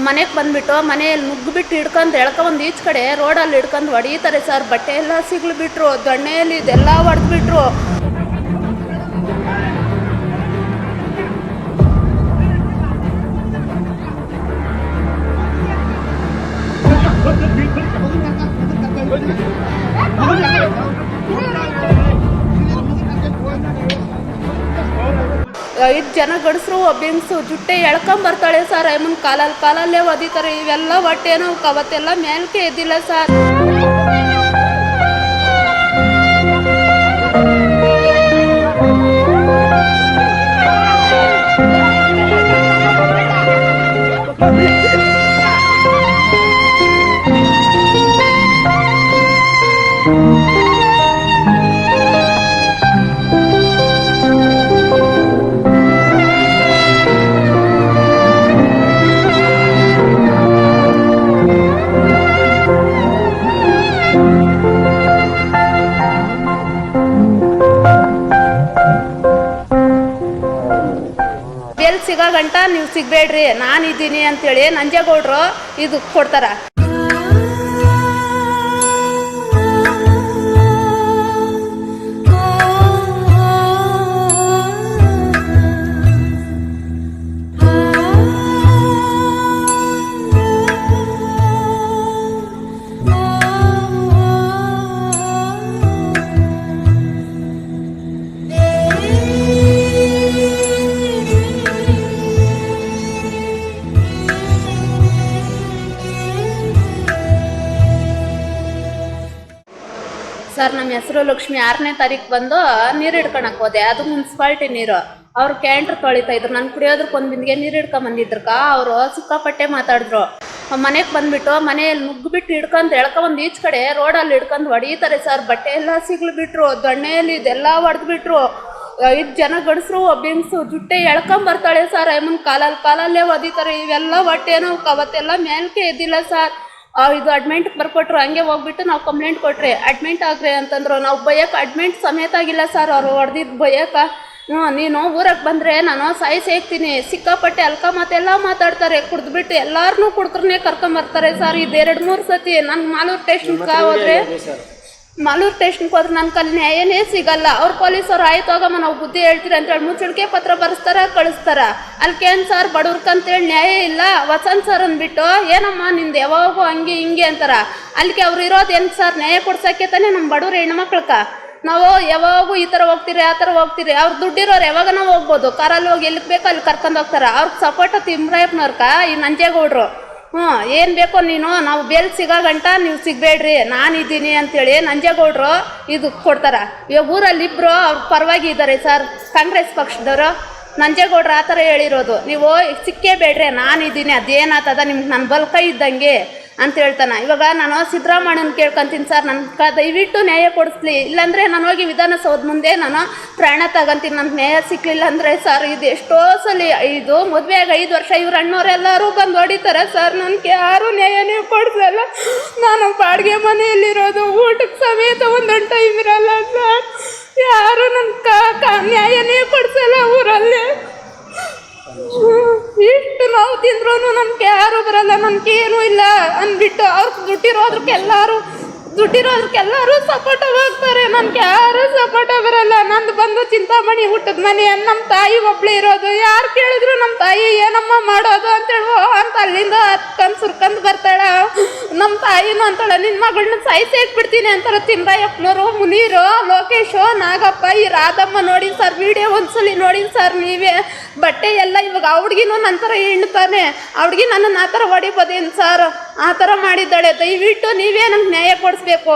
ಮನೆಗೆ ಬಂದ್ಬಿಟ್ಟು ಮನೆಯಲ್ಲಿ ನುಗ್ಗಿಬಿಟ್ಟು ಹಿಡ್ಕೊಂಡು ಎಳ್ಕೊಂಬಂದು ಈಚೆ ಕಡೆ ರೋಡಲ್ಲಿ ಹಿಡ್ಕೊಂಡು ಹೊಡೀತಾರೆ ಸರ್. ಬಟ್ಟೆ ಎಲ್ಲ ಸಿಗ್ಲು ಬಿಟ್ರು ದೊಣ್ಣೆಯಲ್ಲಿ ಇದೆಲ್ಲ ಹೊಡೆದ್ಬಿಟ್ರು ಐದು ಜನ ಗಡಿಸ್ರು ಒಬ್ಬ ಜುಟ್ಟೆ ಎಳ್ಕೊಂಬರ್ತಾಳೆ ಸರ್. ಅಮ್ಮನ ಕಾಲಲ್ಲಿ ಕಾಲಲ್ಲೇ ಒದಿತಾರೆ. ಇವೆಲ್ಲ ಹೊಟ್ಟೆ ನೋವು. ಅವತ್ತೆಲ್ಲ ಮೇಲ್ಕೆ ಎದ್ದಿಲ್ಲ ಸರ್. ಗಂಟ ನೀವು ಸಿಗಬೇಡ್ರಿ ನಾನಿದ್ದೀನಿ ಅಂತೇಳಿ ನಂಜೇಗೌಡರು ಇದು ಕೊಡ್ತಾರ. ಸರ್ ನಮ್ಮ ಹೆಸರು ಲಕ್ಷ್ಮಿ. ಆರನೇ ತಾರೀಕು ಬಂದು ನೀರು ಹಿಡ್ಕೊಳಕ್ ಹೋದೆ. ಅದು ಮುನ್ಸಿಪಾಲ್ಟಿ ನೀರು. ಅವ್ರು ಕ್ಯಾಂಟ್ರ್ ತೊಳಿತಾ ಇದ್ರು. ನಾನು ಕುಡಿಯೋದಕ್ಕೆ ಒಂದು ಬಿಂದಿಗೆ ನೀರು ಹಿಡ್ಕೊಂಡ್ ಬಂದಿದ್ರಕ ಅವರು ಸಿಕ್ಕಾಪಟ್ಟೆ ಮಾತಾಡಿದ್ರು. ಮನೆಗೆ ಬಂದ್ಬಿಟ್ಟು ಮನೆಯಲ್ಲಿ ನುಗ್ಗಿಬಿಟ್ಟು ಹಿಡ್ಕೊಂಡು ಎಳ್ಕೊಂಬಂದು ಈಚ್ ಕಡೆ ರೋಡಲ್ಲಿ ಹಿಡ್ಕೊಂಡ್ ಹೊಡೀತಾರೆ ಸರ್. ಬಟ್ಟೆ ಎಲ್ಲ ಸಿಗ್ಲು ಬಿಟ್ರು. ದೊಣ್ಣೆಯಲ್ಲಿ ಇದೆಲ್ಲ ಹೊಡೆದ್ಬಿಟ್ರು ಐದು ಜನ ಗಡಿಸ್ರು ಒಬ್ಬ ಜುಟ್ಟೆ ಎಳ್ಕೊಂಡ್ ಬರ್ತಾಳೆ ಸರ್. ಅಮ್ಮನ ಕಾಲಲ್ಲಿ ಕಾಲಲ್ಲೇ ಒದಿತಾರೆ. ಇವೆಲ್ಲ ಹೊಟ್ಟೆ ನೋವು. ಅವತ್ತೆಲ್ಲ ಮೇಲ್ಕೆ ಎದ್ದಿಲ್ಲ ಸರ್. ಇದು ಅಡ್ಮಿಂಟ್ ಬರ್ಕೊಟ್ರು ಹಂಗೆ ಹೋಗ್ಬಿಟ್ಟು ನಾವು ಕಂಪ್ಲೇಂಟ್ ಕೊಟ್ರಿ ಅಡ್ಮಿಂಟ್ ಆಗ್ರಿ ಅಂತಂದ್ರು ನಾವು ಬಯಕ್ಕೆ ಅಡ್ಮಿಂಟ್ ಸಮೇತ ಆಗಿಲ್ಲ ಸರ್ ಅವ್ರು ಹೊಡೆದಿದ್ದು ಬಯಕ. ಹ್ಞೂ ನೀನು ಊರಕ್ಕೆ ಬಂದರೆ ನಾನು ಸಾಯಿ ಸೇಗ್ತೀನಿ ಸಿಕ್ಕಾಪಟ್ಟೆ ಅಲ್ಕ ಮಾತೆಲ್ಲ ಮಾತಾಡ್ತಾರೆ ಕುಡಿದ್ಬಿಟ್ಟು ಎಲ್ಲಾರನ್ನೂ ಕುಡ್ತ್ರನ್ನೇ ಕರ್ಕೊಂಬರ್ತಾರೆ ಸರ್ ಇದು ಎರಡು ಮೂರು ಸತಿ ನನ್ನ ಮಾಲೂರು ಟೇಷನ್ಗೆ ಹೋದ್ರೆ ಮಾಲೂರು ಸ್ಟೇಷನ್ಗೆ ಹೋದ್ರೆ ನನ್ನ ಕಲ್ಲಿ ನ್ಯಾಯನೇ ಸಿಗಲ್ಲ. ಅವ್ರ ಪೊಲೀಸ್ ಆಯ್ತು ಹೋಗಮ್ಮ ನಾವು ಬುದ್ಧಿ ಹೇಳ್ತೀರಿ ಅಂತೇಳಿ ಮುಚ್ಚಳಿಕೆ ಪತ್ರ ಬರೆಸ್ತಾರ, ಕಳಿಸ್ತಾರ. ಅಲ್ಕೇನು ಸರ್ ಬಡವ್ರಕ್ಕಂತೇಳಿ ನ್ಯಾಯ ಇಲ್ಲ. ವಸಂತ್ ಸರ್ ಅಂದ್ಬಿಟ್ಟು, ಏನಮ್ಮ ನಿಂದು ಯಾವಾಗೂ ಹಂಗೆ ಹಿಂಗೆ ಅಂತಾರ. ಅಲ್ಲಿಗೆ ಅವ್ರು ಇರೋದು ಏನು ಸರ್ ನ್ಯಾಯ ಕೊಡ್ಸೋಕ್ಕೆ ತಾನೇ ನಮ್ಮ ಬಡವ್ರ ಹೆಣ್ಮಕ್ಳಕ್ಕ. ನಾವು ಯಾವಾಗೂ ಈ ಥರ ಹೋಗ್ತೀರಿ, ಆ ಥರ ಹೋಗ್ತೀರಿ. ಅವ್ರು ದುಡ್ಡಿರೋರು ಯಾವಾಗ ನಾವು ಹೋಗ್ಬೋದು? ಕಾರಲ್ಲಿ ಹೋಗಿ ಎಲ್ಲಿಗೆ ಬೇಕೋ ಅಲ್ಲಿ ಕರ್ಕೊಂಡು ಹೋಗ್ತಾರೆ. ಅವ್ರಿಗೆ ಸಪೋರ್ಟ್ ತಿಮ್ರಾಯಪ್ಪನವ್ರಕ ಈ ನಂಜೇಗೌಡರು. ಹ್ಞೂ ಏನು ಬೇಕೋ ನೀನು, ನಾವು ಬೇಲ್ ಸಿಗೋ ಗಂಟ ನೀವು ಸಿಗಬೇಡ್ರಿ, ನಾನಿದ್ದೀನಿ ಅಂತೇಳಿ ನಂಜೇಗೌಡರು ಇದು ಕೊಡ್ತಾರ. ಇವಾಗ ಊರಲ್ಲಿ ಇಬ್ಬರು ಅವ್ರ ಪರವಾಗಿ ಇದ್ದಾರೆ ಸರ್, ಕಾಂಗ್ರೆಸ್ ಪಕ್ಷದವರು. ನಂಜೇಗೌಡ್ರು ಆ ಥರ ಹೇಳಿರೋದು. ನೀವು ಸಿಕ್ಕೇ ಬೇಡ್ರಿ, ನಾನಿದ್ದೀನಿ ಅದೇನಾಗ್ತದ ನಿಮ್ಗೆ ನನ್ನ ಬಲ್ಕ ಇದ್ದಂಗೆ. ಅಂತ ಹೇಳ್ತಾನೆ. ಇವಾಗ ನಾನು ಸಿದ್ದರಾಮಣ್ಣನ ಕೇಳ್ಕೊಂತೀನಿ ಸರ್ ನನ್ನ ಕ ದಯವಿಟ್ಟು ನ್ಯಾಯ ಕೊಡಿಸ್ಲಿ. ಇಲ್ಲಾಂದರೆ ನಾನು ಹೋಗಿ ವಿಧಾನಸೌಧ ಮುಂದೆ ನಾನು ಪ್ರಾಣ ತಗೊಂತೀನಿ ನನಗೆ ನ್ಯಾಯ ಸಿಕ್ಕಲಿಲ್ಲ ಅಂದರೆ ಸರ್, ಇದು ಎಷ್ಟೋ ಸಲ ಇದು ಮದುವೆಯಾಗಿ ಐದು ವರ್ಷ ಇವ್ರ ಅಣ್ಣವರೆಲ್ಲರೂ ಬಂದು ಹೊಡಿತಾರೆ ಸರ್. ನನಗೆ ಯಾರೂ ನ್ಯಾಯನೇ ಕೊಡಿಸಲ್ಲ. ನಾನು ಬಾಡಿಗೆ ಮನೆಯಲ್ಲಿರೋದು ಊಟಕ್ಕೆ ಸಮೇತ ಒಂದೊಂದು ಟೈಮ್ ಇರಲ್ಲ ಸರ್. ಯಾರು ನನ್ನ ನ್ಯಾಯನೇ ಕೊಡಿಸಲ್ಲ ಊರಲ್ಲಿ. ಇಷ್ಟು ನಾವು ತಿಂದ್ರು ನಮ್ಗೆ ಯಾರು ಬರಲ್ಲ, ನಮ್ಗೆ ಏನು ಇಲ್ಲ ಅಂದ್ಬಿಟ್ಟು ಅವ್ರು ದುಡ್ಡಿರೋದ್ರಕ್ಕೆಲ್ಲಾರು ದುಡ್ಡಿರೋದ್ರಕ್ಕೆಲ್ಲಾರು ಸಪೋರ್ಟ್ ಹೋಗ್ತಾರೆ. ನನ್ಗೆ ಯಾರು ಸಪೋರ್ಟ್ ಬರಲ್ಲ. ನಂದು ಬಂದು ಚಿಂತಾಮಣಿ ಹುಟ್ಟದ ಮನೆ ನಮ್ಮ ತಾಯಿ ಒಬ್ಳೆ ಇರೋದು. ಯಾರು ಕೇಳಿದ್ರು ನಮ್ಮ ತಾಯಿ ಏನಮ್ಮ ಮಾಡೋದು ಅಂತೇಳಿ ಅಂತ ಅಲ್ಲಿಂದ ಬರ್ತಾಳ ನಮ್ಮ ಅಂತಾಳೆ? ನಿನ್ನ ಮಗಳನ್ನ ಸಾಯಿಸಿ ಬಿಡ್ತೀನಿ ಅಂತಾರ ತಿಮ್ರಾಯಪ್ಪನವರು ಮುನೀರು, ಲೋಕೇಶು, ನಾಗಪ್ಪ, ಈ ರಾಧಮ್ಮ ನೋಡಿ ಸರ್, ವಿಡಿಯೋ ಒಂದ್ಸಲಿ ನೋಡಿ ಸರ್ ನೀವೇ. ಬಟ್ಟೆ ಎಲ್ಲ ಇವಾಗ ಆ ನನ್ನ ಥರ ಹೆಣ್ತಾನೆ. ತಾನೆ ಹುಡ್ಗಿ ನನ್ನನ್ನು ಆ ಥರ ಹೊಡಿಬೋದೇನು ಸರ್? ಆ ಥರ ಮಾಡಿದ್ದಾಳೆ. ದಯವಿಟ್ಟು ನೀವೇ ನಮ್ಗೆ ನ್ಯಾಯ ಕೊಡಿಸ್ಬೇಕು.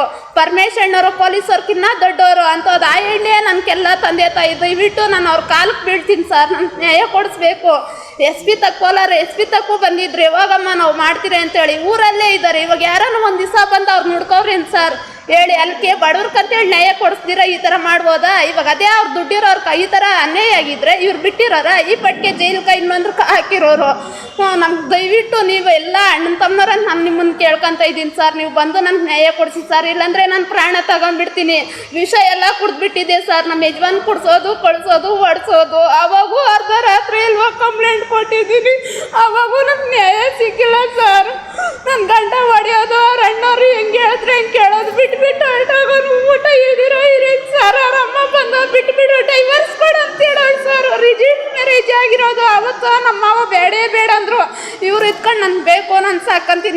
ಅಣ್ಣವರು ಪೊಲೀಸರ್ಕಿನ್ನ ದೊಡ್ಡವರು ಅಂಥದ್ದು ಆ ಹೆಣ್ಣೆ ನನಗೆಲ್ಲ ತಂದೆ ತಾಯಿ. ದಯವಿಟ್ಟು ನಾನು ಅವ್ರ ಕಾಲಕ್ಕೆ ಬೀಳ್ತೀನಿ ಸರ್. ನನಗೆ ನ್ಯಾಯ ಕೊಡಿಸ್ಬೇಕು. ಎಸ್ ಪಿ ತಕ್ಕ ಕೋಲಾರ ಎಸ್ ಪಿ ತಕ್ಕೂ ಬಂದಿದ್ರು. ಯಾವಾಗಮ್ಮ ನಾವು ಮಾಡ್ತೀರಿ ಅಂತೇಳಿ ಊರಲ್ಲೇ ಇದ್ದಾರೆ. ಇವಾಗ ಯಾರನ್ನು ಒಂದು ದಿವಸ ಬಂದು ಅವ್ರು ನೋಡ್ಕೋರಿ ಸರ್? ಹೇಳಿ ಅಲ್ಲಿ ಬಡವ್ರ ಕಂತೇಳಿ ನ್ಯಾಯ ಕೊಡಿಸ್ದಿರ ಈ ಥರ ಮಾಡ್ಬೋದಾ? ಇವಾಗ ಅದೇ ಅವ್ರು ದುಡ್ಡಿರೋರು ಈ ಥರ ಅನ್ಯಾಯ ಆಗಿದ್ರೆ ಇವ್ರು ಬಿಟ್ಟಿರೋರ? ಈ ಪಟ್ಟಿಗೆ ಜೈಲ್ಗೆ ಇನ್ನೊಂದ್ರ ಹಾಕಿರೋರು. ನಮ್ಗೆ ದಯವಿಟ್ಟು ನೀವು ಎಲ್ಲ ಅಣ್ಣ ತಮ್ಮನವ್ರ ನಾನು ನಿಮ್ಮನ್ನು ಕೇಳ್ಕೊಂತ ಇದ್ದೀನಿ ಸರ್. ನೀವು ಬಂದು ನಮ್ಗೆ ನ್ಯಾಯ ಕೊಡಿಸಿ ಸರ್. ಇಲ್ಲಾಂದರೆ ನಾನು ಪ್ರಾಣ ತಗೊಂಡ್ಬಿಡ್ತೀನಿ. ವಿಷ ಎಲ್ಲ ಕುಡಿದ್ಬಿಟ್ಟಿದೆ ಸರ್. ನಮ್ಮ ಯಜಮಾನ್ ಕುಡಿಸೋದು ಕೊಡಿಸೋದು ಹೊಡ್ಸೋದು ಅವಾಗೂ ಅರ್ಧ ರಾತ್ರಿ ಇಲ್ವಾ ಕಂಪ್ಲೇಂಟ್ ಕೊಟ್ಟಿದ್ದೀನಿ. ಅವಾಗೂ ನಮ್ಗೆ ನ್ಯಾಯ ಸಿಕ್ಕಿಲ್ಲ ಸರ್. ನನ್ನ ಗಂಡ ಹೊಡೆಯೋದು, ಅವ್ರ ಅಣ್ಣವ್ರು ಹೆಂಗೆ ಹೇಳಿದ್ರೆ ಹೆಂಗೆ ಕೇಳೋದು?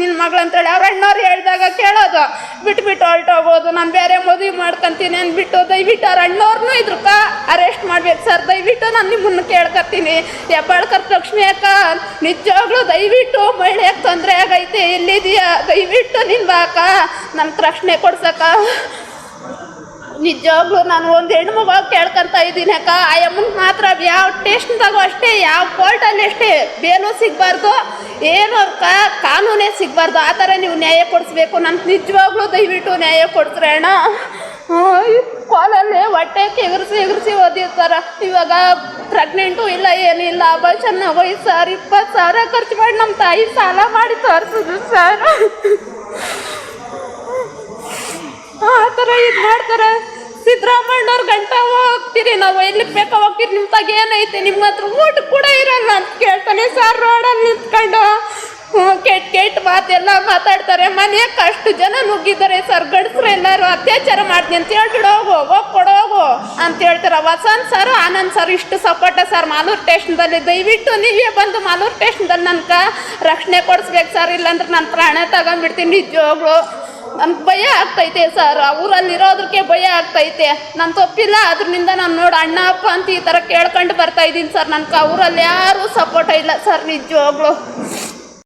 ನಿನ್ನ ಮಗಳು ಅಂತೇಳಿ ಅವ್ರ ಅಣ್ಣವ್ರು ಹೇಳಿದಾಗ ಕೇಳೋದು. ಬಿಟ್ಬಿಟ್ಟು ಹೊರಟೋಗೋದು ನಾನು ಬೇರೆ ಮದುವೆ ಮಾಡ್ಕೊಂತೀನಿ ಅಂದ್ಬಿಟ್ಟು ದಯವಿಟ್ಟು ಅವ್ರ ಅಣ್ಣವ್ರನ್ನೂ ಇದ್ರಕ್ಕ ಅರೆಸ್ಟ್ ಮಾಡ್ಬೇಕು. ಸರ್, ದಯವಿಟ್ಟು ನಾನು ನಿಮ್ಮನ್ನು ಕೇಳ್ಕೊತೀನಿ ಹೆಬ್ಬಾಳ್ಕರ್ ಲಕ್ಷ್ಮಿ ಅಕ್ಕ ನಿಜವಾಗ್ಲೂ ದಯವಿಟ್ಟು ಮಹಿಳೆಗೆ ತೊಂದರೆ ಆಗೈತೆ. ಎಲ್ಲಿದೆಯಾ? ದಯವಿಟ್ಟು ನಿನ್ನ ಬಾಕ. ನನ್ಗೆ ರಕ್ಷಣೆ ಕೊಡ್ಸಕ್ಕ. ನಿಜವಾಗ್ಲೂ ನಾನು ಒಂದು ಹೆಣ್ಮಗ ಕೇಳ್ಕೊಂತ ಇದ್ದೀನಿ ಅಕ್ಕ. ಆ ಅಮ್ಮನ ಮಾತ್ರ ಯಾವ ಟೇಸ್ಟ್ದಾಗೂ ಅಷ್ಟೇ, ಯಾವ ಕೋರ್ಟಲ್ಲಿ ಅಷ್ಟೇ. ಬೇಲು ಸಿಗಬಾರ್ದು, ಏನು ಕಾನೂನೇ ಸಿಗಬಾರ್ದು. ಆ ಥರ ನೀವು ನ್ಯಾಯ ಕೊಡಿಸ್ಬೇಕು. ನಾನು ನಿಜವಾಗ್ಲೂ ದಯವಿಟ್ಟು ನ್ಯಾಯ ಕೊಡ್ತಾರೆ ಅಣ್ಣ. ಕಾಲಲ್ಲಿ ಹೊಟ್ಟೆ ಎಗರಿಸಿ ಎಗರಿಸಿ ಓದಿರ್ತಾರ. ಇವಾಗ ಪ್ರೆಗ್ನೆಂಟು ಇಲ್ಲ, ಏನಿಲ್ಲ. ಅಬಾಷನ್ ಹೋಯ್ತು ಸರ್ ಇಪ್ಪತ್ತು ಸಾವಿರ ಖರ್ಚು ಮಾಡಿ ನಮ್ಮ ತಾಯಿ ಸಾಲ ಮಾಡಿ ತೋರಿಸಿದ್ರು ಸರ್. ಆ ಥರ ಇದು ಮಾಡ್ತಾರೆ. ಸಿದ್ದರಾಮಣ್ಣವ್ರ ಗಂಟ ಹೋಗ್ತೀರಿ, ನಾವು ಎಲ್ಲಿಗೆ ಬೇಕೋ ಹೋಗ್ತೀರಿ ನಿಮ್ಮ ತಾಗ ಏನೈತೆ? ನಿಮ್ಮ ಹತ್ರ ಊಟ ಕೂಡ ಇರಲ್ಲ ಅಂತ ಕೇಳ್ತಾನೆ ಸರ್ ರೋಡಲ್ಲಿ ನಿಂತ್ಕೊಂಡು. ಕೆಟ್ಟ ಕೆಟ್ಟ ಮಾತೆಲ್ಲ ಮಾತಾಡ್ತಾರೆ. ಮನೆಯಾಗ ಅಷ್ಟು ಜನ ನುಗ್ಗಿದ್ದಾರೆ ಸರ್, ಗಂಡಸ್ರು ಎಲ್ಲರೂ ಅತ್ಯಾಚಾರ ಮಾಡ್ತೀನಿ ಅಂತ ಹೇಳ್ಬಿಡು, ಹೋಗು, ಹೋಗಿ ಕೊಡೋಗು ಅಂತ ಹೇಳ್ತಾರೆ. ವಸಂತ್ ಸರ್, ಆನಂದ್ ಸರ್, ಇಷ್ಟು ಸಪೋರ್ಟ ಸರ್, ಮಾಲೂರು ಸ್ಟೇಷನ್ದಲ್ಲಿ. ದಯವಿಟ್ಟು ನೀವೇ ಬಂದು ಮಾಲೂರು ಸ್ಟೇಷನ್ದಲ್ಲಿ ನನ್ಗೆ ರಕ್ಷಣೆ ಕೊಡಿಸ್ಬೇಕು ಸರ್, ಇಲ್ಲಾಂದ್ರೆ ನಾನು ಪ್ರಾಣ ತಗೊಂಡ್ಬಿಡ್ತೀನಿ, ನಿಜವಾಗ್ಲು. ನನ್ಗೆ ಭಯ ಆಗ್ತೈತೆ ಸರ್. ಊರಲ್ಲಿ ಇರೋದಕ್ಕೆ ಭಯ ಆಗ್ತೈತೆ. ನಾನು ತಪ್ಪಿಲ್ಲ ಅದ್ರಿಂದ ನಾನು ನೋಡಿ ಅಣ್ಣ ಅಪ್ಪ ಅಂತ ಈ ಥರ ಕೇಳ್ಕೊಂಡು ಬರ್ತಾ ಇದ್ದೀನಿ ಸರ್. ನನಗೆ ಊರಲ್ಲಿ ಯಾರೂ ಸಪೋರ್ಟ್ ಇಲ್ಲ ಸರ್ ನಿಜವಾಗ್ಲು.